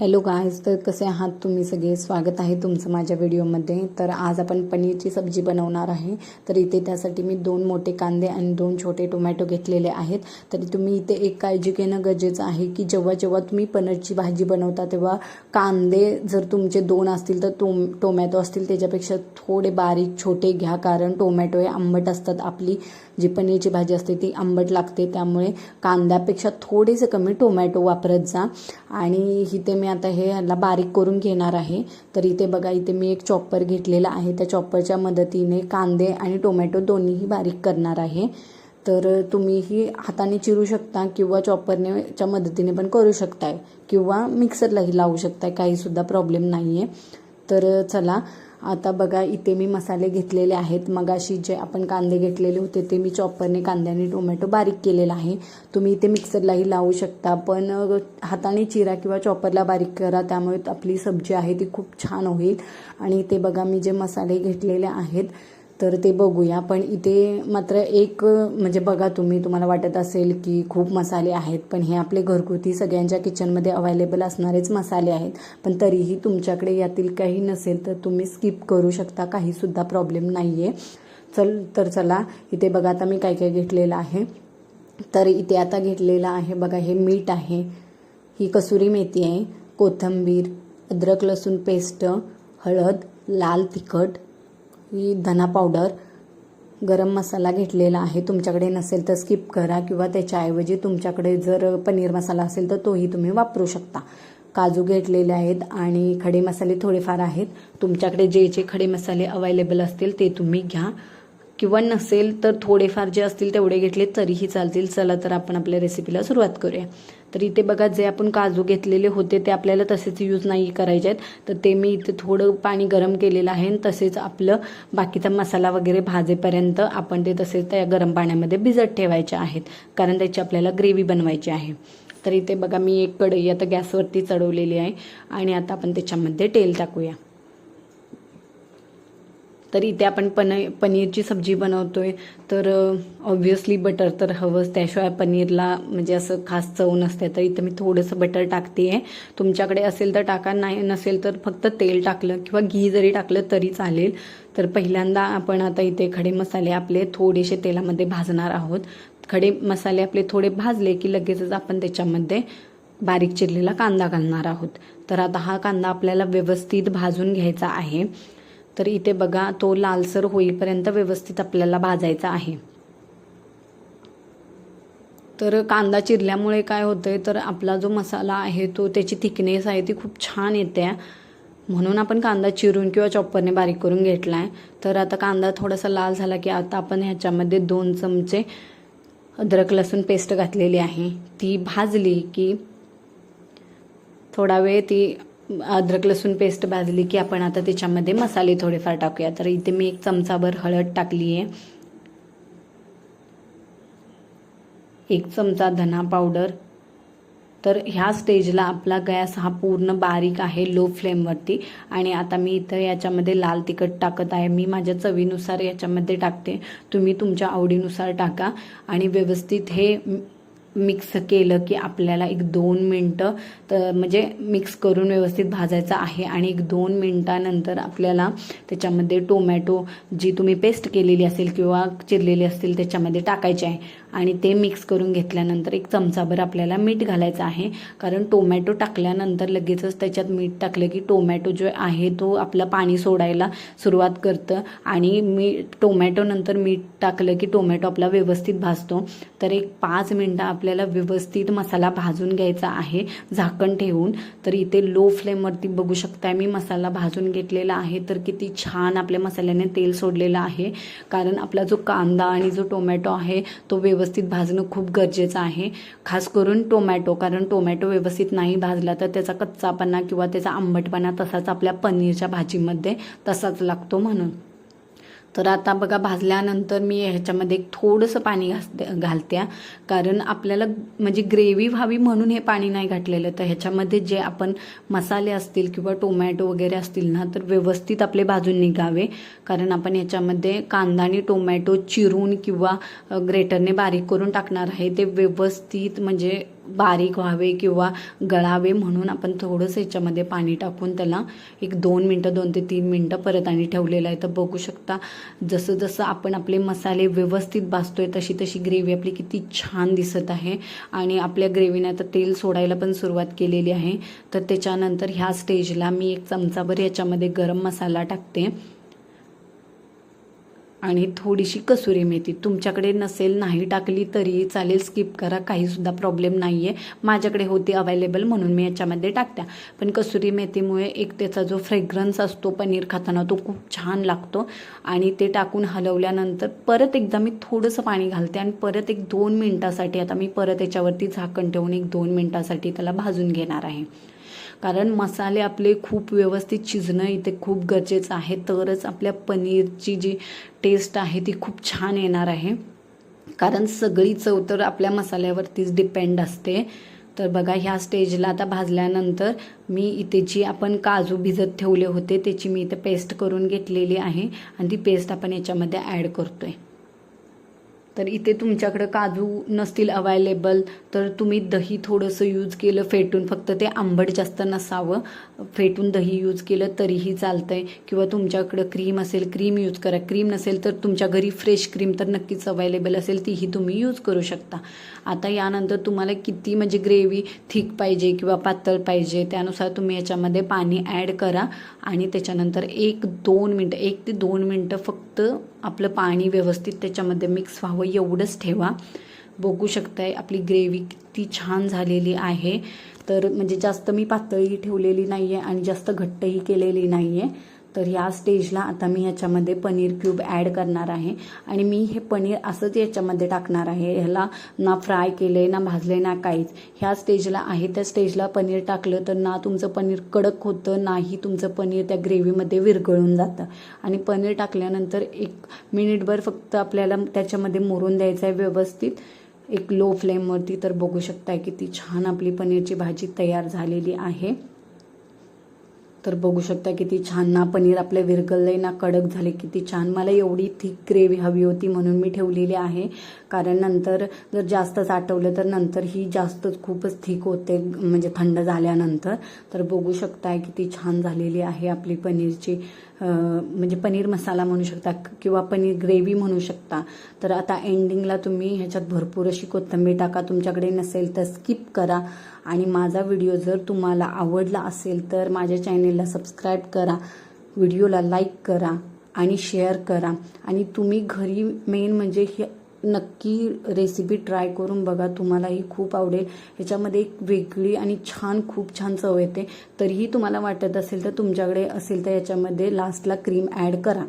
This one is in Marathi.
हॅलो गायज तर कसे आहात तुम्ही सगळे? स्वागत आहे तुमचं माझ्या व्हिडिओमध्ये तर आज आपण पनीरची सब्जी बनवणार आहे. तर इथे त्यासाठी मी दोन मोठे कांदे आणि दोन छोटे टोमॅटो घेतलेले आहेत. तरी तुम्ही इथे एक काळजी घेणं गरजेचं आहे की जेव्हा जेव्हा तुम्ही पनीरची भाजी बनवता तेव्हा कांदे जर तुमचे दोन असतील तर टोम टोमॅटो असतील त्याच्यापेक्षा थोडे बारीक छोटे घ्या. कारण टोमॅटो हे आंबट असतात. आपली जी पनीरची भाजी असते ती आंबट लागते त्यामुळे कांद्यापेक्षा थोडेसे कमी टोमॅटो वापरत जा. आणि इथे मी आता हे ह्याला बारीक करून घेणार आहे. तर इथे बघा इथे मी एक चॉपर घेतलेला आहे. त्या चॉपरच्या मदतीने कांदे आणि टोमॅटो दोन्हीही बारीक करणार आहे. तर तुम्हीही हाताने चिरू शकता किंवा चॉपरने च्या मदतीने पण करू शकताय. किंवा मिक्सरलाही लावू शकताय काहीसुद्धा प्रॉब्लेम नाही आहे तर चला आता बघा इथे मी मसाले घेतलेले आहेत. मगाशी जे आपण कांदे घेतलेले होते ते मी चॉपरने कांदे आणि टोमॅटो बारीक केलेला आहे. तुम्ही इथे मिक्सरलाही लावू शकता पण हाताने चिरा किंवा चॉपरला बारीक करा त्यामुळे आपली सब्जी आहे ती खूप छान होईल. आणि इथे बघा मी जे मसाले घेतलेले आहेत तर ते बघूया. पण इथे मात्र एक म्हणजे बघा तुम्ही तुम्हाला वाटत असेल की खूप मसाले आहेत पण हे आपले घरगुती सगळ्यांच्या किचनमध्ये अवेलेबल असणारेच मसाले आहेत. पण तरीही तुमच्याकडे यातील काही नसेल तर तुम्ही स्किप करू शकता. काहीसुद्धा प्रॉब्लेम नाही आहे चल तर चला इथे बघा आता मी काय काय घेतलेलं आहे. तर इथे आता घेतलेलं आहे बघा हे मीठ आहे. ही कसुरी मेथी आहे. कोथिंबीर अद्रक लसूण पेस्ट हळद लाल तिखट ही धना पावडर गरम मसाला घेतलेला आहे. तुमच्याकडे नसेल तर स्किप करा किंवा त्याच्याऐवजी तुमच्याकडे जर पनीर मसाला असेल तर तोही तुम्ही वापरू शकता. काजू घेतलेले आहेत आणि खडे मसाले थोडेफार आहेत. तुमच्याकडे जे जे खडे मसाले अवेलेबल असतील ते तुम्ही घ्या. किंवा नसेल तर थोडेफार जे असतील तेवढे घेतले तरीही चालतील. चला तर आपण आपल्या रेसिपीला सुरुवात करूया. तर इथे बघा जे आपण काजू घेतलेले होते ते आपल्याला तसेच यूज नाही करायचे आहेत. तर ते मी इथे थोडं पाणी गरम केलेलं आहे आणि तसेच आपलं बाकीचा मसाला वगैरे भाजेपर्यंत आपण ते तसेच त्या गरम पाण्यामध्ये भिजत ठेवायचे आहेत. कारण त्याची आपल्याला ग्रेव्ही बनवायची आहे. तर इथे बघा मी एक कढई आता गॅसवरती चढवलेली आहे. आणि आता आपण त्याच्यामध्ये तेल टाकूया. तर इथे आपण पन पनीरची सब्जी बनवतोय. तर ऑब्व्हियसली बटर तर हवंच. त्याशिवाय पनीरला म्हणजे असं खास चव नसते. तर इथं मी थोडंसं बटर टाकते आहे तुमच्याकडे असेल तर टाका. नाही नसेल तर फक्त तेल टाकलं किंवा घी जरी टाकलं तरी चालेल. तर पहिल्यांदा आपण आता इथे खडे मसाले आपले थोडेसे तेलामध्ये भाजणार आहोत. खडे मसाले आपले थोडे भाजले की लगेचच आपण त्याच्यामध्ये बारीक चिरलेला कांदा घालणार आहोत. तर आता हा कांदा आपल्याला व्यवस्थित भाजून घ्यायचा आहे. तर इथे बघा तो लालसर होईपर्यंत व्यवस्थित आपल्याला भाजायचा आहे. तर कांदा चिरल्यामुळे काय होतंय तर आपला जो मसाला आहे तो त्याची थिकनेस आहे ती खूप छान येते. म्हणून आपण कांदा चिरून किंवा चॉपरने बारीक करून घेतला आहे तर आता कांदा थोडासा लाल झाला की आता आपण ह्याच्यामध्ये दोन चमचे अद्रक लसूण पेस्ट घातलेली आहे. ती भाजली की थोडा वेळ ती अद्रक लसूण पेस्ट भाजली की आपण आता त्याच्यामध्ये मसाले थोडेफार टाकूया. तर इथे मी एक चमचाभर हळद टाकली आहे एक चमचा धना पावडर तर ह्या स्टेजला आपला गॅस हा पूर्ण बारीक आहे लो फ्लेमवरती आणि आता मी इथं याच्यामध्ये लाल तिखट टाकत आहे. मी माझ्या चवीनुसार याच्यामध्ये टाकते. तुम्ही तुमच्या आवडीनुसार टाका. आणि व्यवस्थित हे मिक्स केलं की आपल्याला एक दोन मिनटं तर म्हणजे मिक्स करून व्यवस्थित भाजायचं आहे आणि एक दोन मिनटानंतर आपल्याला त्याच्यामध्ये टोमॅटो जी तुम्ही पेस्ट केलेली असेल किंवा चिरलेली असतील त्याच्यामध्ये टाकायचे आहे. आणि ते मिक्स करून घेतल्यानंतर एक चमचाभर आपल्याला मीठ घालायचं आहे. कारण टोमॅटो टाकल्यानंतर लगेचच त्याच्यात मीठ टाकलं की टोमॅटो जो आहे तो आपलं पाणी सोडायला सुरुवात करतं. आणि मी टोमॅटोनंतर मीठ टाकलं की टोमॅटो आपला व्यवस्थित भाजतो. तर एक पाच मिनटं आपल्याला व्यवस्थित मसाला भाजून घ्यायचा आहे. झाकण ठेवून. तर इथे लो फ्लेमवरती बघू शकताय मी मसाला भाजून घेतलेला आहे. तर किती छान आपल्या मसाल्याने तेल सोडलेलं आहे. कारण आपला जो कांदा आणि जो टोमॅटो आहे तो व्यवस्थित व्यवस्थित भाजणं खूप गरजेचं आहे. खास करून टोमॅटो कारण टोमॅटो व्यवस्थित नाही भाजला तर त्याचा कच्चापणा किंवा त्याचा आंबटपणा तसाच आपल्या पनीरच्या भाजीमध्ये तसाच लागतो म्हणून. तर आता बघा भाजल्यानंतर मी ह्याच्यामध्ये एक थोडंसं पाणी घासते घालत्या. कारण आपल्याला म्हणजे ग्रेव्ही व्हावी म्हणून हे पाणी नाही घातलेलं. तर ह्याच्यामध्ये जे आपण मसाले असतील किंवा टोमॅटो वगैरे असतील ना तर व्यवस्थित आपले भाजून निघावे. कारण आपण ह्याच्यामध्ये कांदा आणि टोमॅटो चिरून किंवा ग्रेटरने बारीक करून टाकणार आहे. ते व्यवस्थित म्हणजे बारीक व्हावे किंवा गळावे म्हणून आपण थोडंसं याच्यामध्ये पाणी टाकून त्याला एक दोन मिनटं दोन ते तीन मिनटं परत आणि ठेवलेलं आहे. तर बघू शकता जसं जसं आपण आपले मसाले व्यवस्थित भासतोय तशी तशी ग्रेव्ही आपली किती छान दिसत आहे. आणि आपल्या ग्रेव्हीने आता तेल सोडायला पण सुरुवात केलेली आहे. तर त्याच्यानंतर ह्या स्टेजला मी एक चमचाभर याच्यामध्ये गरम मसाला टाकते. आणि थोडीशी कसुरी मेथी. तुमच्याकडे नसेल नाही टाकली तरी चालेल स्किप करा. काहीसुद्धा प्रॉब्लेम नाही आहे माझ्याकडे होती अवेलेबल म्हणून मी याच्यामध्ये टाकत्या. पण कसुरी मेथीमुळे एक त्याचा जो फ्रेग्रन्स असतो पनीर खाताना तो खूप छान लागतो. आणि ते टाकून हलवल्यानंतर परत एकदा मी थोडंसं पाणी घालते आणि परत एक दोन मिनटासाठी आता मी परत याच्यावरती झाकण ठेवून एक दोन मिनटासाठी त्याला भाजून घेणार आहे. कारण मसाले आपले खूप व्यवस्थित शिजणं इथे खूप गरजेचं आहे. तरच आपल्या पनीरची जी टेस्ट आहे ती खूप छान येणार आहे. कारण सगळी चव तर आपल्या मसाल्यावरतीच डिपेंड असते. तर बघा ह्या स्टेजला आता भाजल्यानंतर मी इथे जी आपण काजू भिजत ठेवले होते त्याची मी इथे पेस्ट करून घेतलेली आहे. आणि ती पेस्ट आपण याच्यामध्ये ॲड करतो आहे तर इथे तुमच्याकडं काजू नसतील अवेलेबल तर तुम्ही दही थोडंसं यूज केलं फेटून फक्त ते आंबट जास्त नसावं. फेटून दही यूज केलं तरीही चालतं आहे किंवा तुमच्याकडं क्रीम असेल क्रीम यूज करा. क्रीम नसेल तर तुमच्या घरी फ्रेश क्रीम तर नक्कीच अवेलेबल असेल तीही तुम्ही यूज करू शकता. आता यानंतर तुम्हाला किती म्हणजे ग्रेव्ही थिक पाहिजे किंवा पातळ पाहिजे त्यानुसार तुम्ही याच्यामध्ये पाणी ॲड करा. आणि त्याच्यानंतर एक दोन मिनटं एक ते दोन मिनटं फक्त आपलं पाणी व्यवस्थित त्याच्यामध्ये मिक्स व्हावं. एवढंच ठेवा. बघू शकताय आपली ग्रेव्ही किती छान झालेली आहे. तर म्हणजे जास्त मी पातळी ठेवलेली नाही आहे आणि जास्त घट्टही केलेली नाही आहे तर ह्या स्टेजला आता मी ह्याच्यामध्ये पनीर क्यूब ॲड करणार आहे. आणि मी हे पनीर असंच याच्यामध्ये टाकणार आहे. ह्याला ना फ्राय केले ना भाजले ना काहीच. ह्या स्टेजला आहे. त्या स्टेजला पनीर टाकलं तर ना तुमचं पनीर कडक होतं नाही तुमचं पनीर त्या ग्रेव्हीमध्ये विरघळून जातं. आणि पनीर टाकल्यानंतर एक मिनिटभर फक्त आपल्याला त्याच्यामध्ये मुरून द्यायचं आहे व्यवस्थित. एक लो फ्लेमवरती तर बघू शकताय किती छान आपली पनीरची भाजी तयार झालेली आहे. तर बघू शकता किती छान ना पनीर आपलं विरघळलंय ना कडक झाले किती छान. मला एवढी थिक ग्रेव्ही हवी होती म्हणून मी ठेवलेली आहे. कारण नंतर जर जास्त साठवलं तर नंतर ही जास्तच खूपच थिक होते म्हणजे थंड झाल्यानंतर. तर बघू शकताय किती छान झालेली आहे आपली पनीरची. म्हणजे पनीर मसाला म्हणू शकता किंवा पनीर ग्रेव्ही म्हणू शकता. तर आता एंडिंगला तुम्ही ह्याच्यात भरपूर अशी कोथिंबीर टाका. तुमच्याकडे नसेल तर स्किप करा. आणि माझा व्हिडिओ जर तुम्हाला आवडला असेल तर माझ्या चॅनेलला सबस्क्राईब करा. व्हिडिओला लाईक करा आणि शेअर करा. आणि तुम्ही घरी मेन म्हणजे हे नक्की रेसिपी ट्राय करून बघा. तुम्हालाही खूप आवडेल. ह्याच्यामध्ये एक वेगळी आणि छान खूप छान चव येते. तरीही तुम्हाला वाटत असेल तर तुमच्याकडे असेल तर याच्यामध्ये लास्टला क्रीम ॲड करा.